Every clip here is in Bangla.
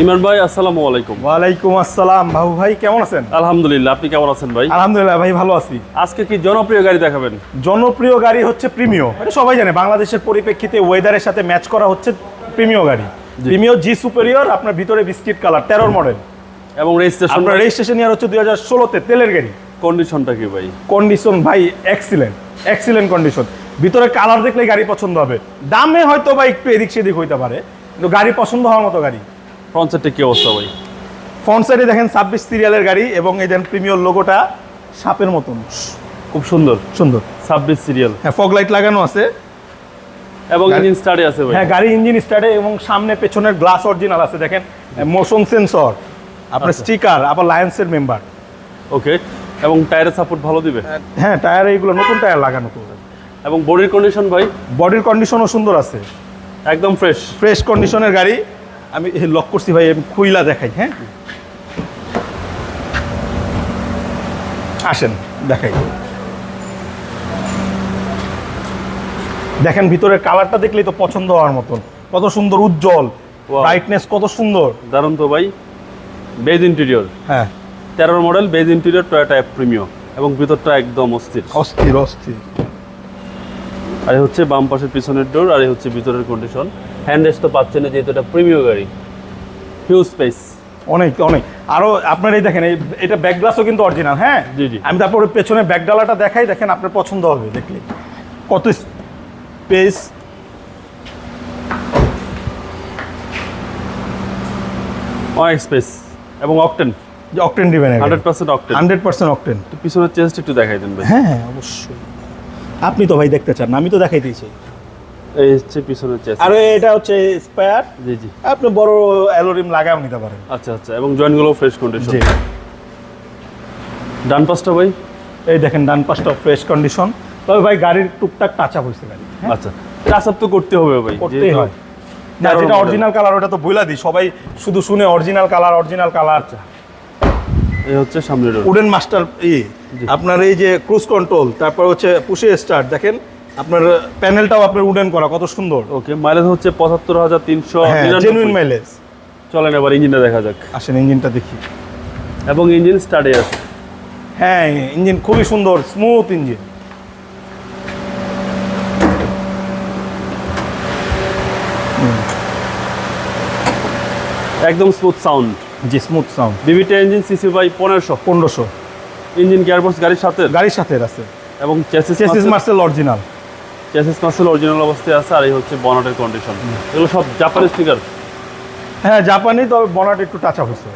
ইমরান ভাই আসসালামু আলাইকুম। ওয়ালাইকুম আসসালাম। বাবু ভাই কেমন আছেন? আলহামদুলিল্লাহ আপনি কেমন আছেন ভাই? আলহামদুলিল্লাহ ভাই ভালো আছি। আজকে কি জনপ্রিয় গাড়ি দেখাবেন? জনপ্রিয় গাড়ি হচ্ছে প্রিমিও। এটা সবাই জানে বাংলাদেশের পরিপ্রেক্ষিতে ওয়েদারের সাথে ম্যাচ করা হচ্ছে প্রিমিও গাড়ি। প্রিমিও জি সুপেরিয়র আপনার ভিতরে বিস্কিট কালার তেরোর মডেল এবং রেজিস্ট্রেশন আপনার রেজিস্ট্রেশন ইয়ার হচ্ছে দুই হাজার ষোলোতে তেলের গাড়ি। কন্ডিশনটা কি ভাই? কন্ডিশন ভাই এক্সিলেন্ট এক্সিলেন্ট কন্ডিশন ভিতরে কালার দেখলে গাড়ি পছন্দ হবে। দামে হয়তো বা একটু এদিক সেদিক হইতে পারে কিন্তু গাড়ি পছন্দ হওয়ার মতো গাড়ি। ফ্রন্ট সাইডটা কি অবস্থা ভাই? ফ্রন্ট সাইডে দেখেন ছাব্বিশ সিরিয়ালের গাড়ি এবং এই দেন প্রিমিয়র লোগোটা সাপের মতন। খুব সুন্দর। সুন্দর। ছাব্বিশ সিরিয়াল হ্যাঁ ফগ লাইট লাগানো আছে। এবং ইঞ্জিন স্টার্টে আছে ভাই। হ্যাঁ গাড়ি ইঞ্জিন স্টার্টে এবং সামনে পেছনের গ্লাস অরিজিনাল আছে দেখেন। মোশন সেন্সর আপনার আচ্ছা। স্টিকার আবার লায়ন্সের মেম্বার ওকে এবং টায়ারের সাপোর্ট ভালো দিবে? হ্যাঁ টায়ার এইগুলো নতুন টায়ার লাগানো। তো এবং বডির কন্ডিশন ভাই? বডির কন্ডিশনও সুন্দর আছে। একদম ফ্রেশ ফ্রেশ কন্ডিশনের গাড়ি। আমি লক করছি ভাই আমি খুইলা দেখাই হ্যাঁ? আসেন দেখাই। দেখেন ভিতরের কালারটা দেখলেই তো পছন্দ হওয়ার মতন। কত সুন্দর উজ্জ্বল. ব্রাইটনেস কত সুন্দর। দারুণ তো ভাই। বেজ ইন্টেরিয়র হ্যাঁ। তেরোর model beige interior Toyota Premio এবং ভিতরটা একদম অস্থির। অস্থির অস্থির। আর হচ্ছে বাম পাশের পিছনের ডোর আর এই হচ্ছে ভিতরের কন্ডিশন হ্যান্ড রেস্ট তো পাচ্ছেন না যেহেতু এটা প্রিমিয় গাড়ি। হিউজ স্পেস অনেক অনেক। আরও আপনার এই দেখেন এই এটা ব্যাক গ্লাসও কিন্তু অরিজিনাল হ্যাঁ? জি, জি। আমি তারপরে পেছনে ব্যাক ডালাটা দেখাই দেখেন আপনার পছন্দ হবে দেখলে। কত স্পেস অনেক স্পেস এবং অকটেন যে অকটেন দিবেন hundred percent octane hundred percent octane তো পিছনের চেঞ্জটা একটু দেখাই দেন ভাই। হ্যাঁ হ্যাঁ অবশ্যই। আপনি তো ভাই দেখতে চান আমি তো দেখাইতেছি এই হচ্ছে পিছনের চেঞ্জ আর এটা হচ্ছে স্পায়ার জি জি। আপনি বড় অ্যালোরিম লাগাও নিতে পারেন। আচ্ছা আচ্ছা এবং জয়েন্টগুলো ফ্রেশ কন্ডিশন জি। ডান পাশটা ভাই? এই দেখেন ডান পাশটা ফ্রেশ কন্ডিশন তবে ভাই গাড়ির টুকটাক টাচ আপ হয়েছে গাড়ি হ্যাঁ? আচ্ছা টাচ আপ তো করতে হবে ভাই করতেই যেহেতু- হয় না যেটা অরিজিনাল কালার ওটা তো বইলা দিই। সবাই শুধু শুনে অরিজিনাল কালার অরিজিনাল কালার এই হচ্ছে সামনের উডেন মাস্টার ই আপনার এই যে ক্রুজ কন্ট্রোল তারপর হচ্ছে পুশে স্টার্ট দেখেন। আপনার প্যানেলটাও আপনার উডেন করা কত সুন্দর। ওকে মাইলেজ হচ্ছে পঁচাত্তর হাজার তিনশো হ্যাঁ জেনুইন মাইলেজ চলেন এবার ইঞ্জিনটা দেখা যাক। আসেন ইঞ্জিনটা দেখি। এবং ইঞ্জিন স্টার্টে আছে। হ্যাঁ ইঞ্জিন খুবই সুন্দর স্মুথ ইঞ্জিন। একদম স্মুথ সাউন্ড জি স্মুথ সাউন্ড বিবিটা ইঞ্জিন সিসি বাই পনেরোশো। পনেরোশো। ইঞ্জিন গিয়ারবক্স গাড়ির সাথে? গাড়ির সাথে আছে। এবং চেসিস চেসিস মার্সেল অরিজিনাল চেসিস মাসেল অরিজিনাল অবস্থায় আছে আর এই হচ্ছে বনাটের কন্ডিশন এগুলো সব জাপানি স্টিকার হ্যাঁ জাপানি তবে বনাট একটু টাচ আপ হচ্ছে।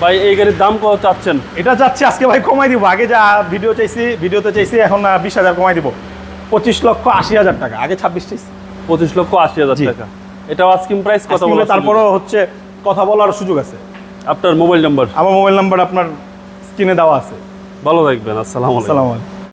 ভাই এই গাড়ির দাম কত চাচ্ছেন? এটা যাচ্ছে আজকে ভাই কমাই দিব। আগে যা ভিডিও চাইছি ভিডিওতে চাইছি এখন বিশ হাজার কমাই দিব। পঁচিশ লক্ষ আশি হাজার টাকা। আগে ছাব্বিশ চাইছি। পঁচিশ লক্ষ আশি হাজার টাকা। এটাও আস্কিং প্রাইস আজকে বলা তারপরও হচ্ছে কথা বলার সুযোগ আছে। আপনার মোবাইল নাম্বার? আমার মোবাইল নাম্বার আপনার স্ক্রিনে দেওয়া আছে। ভালো থাকবেন আসসালামু আলাইকুম। আসসালামু আলাইকুম।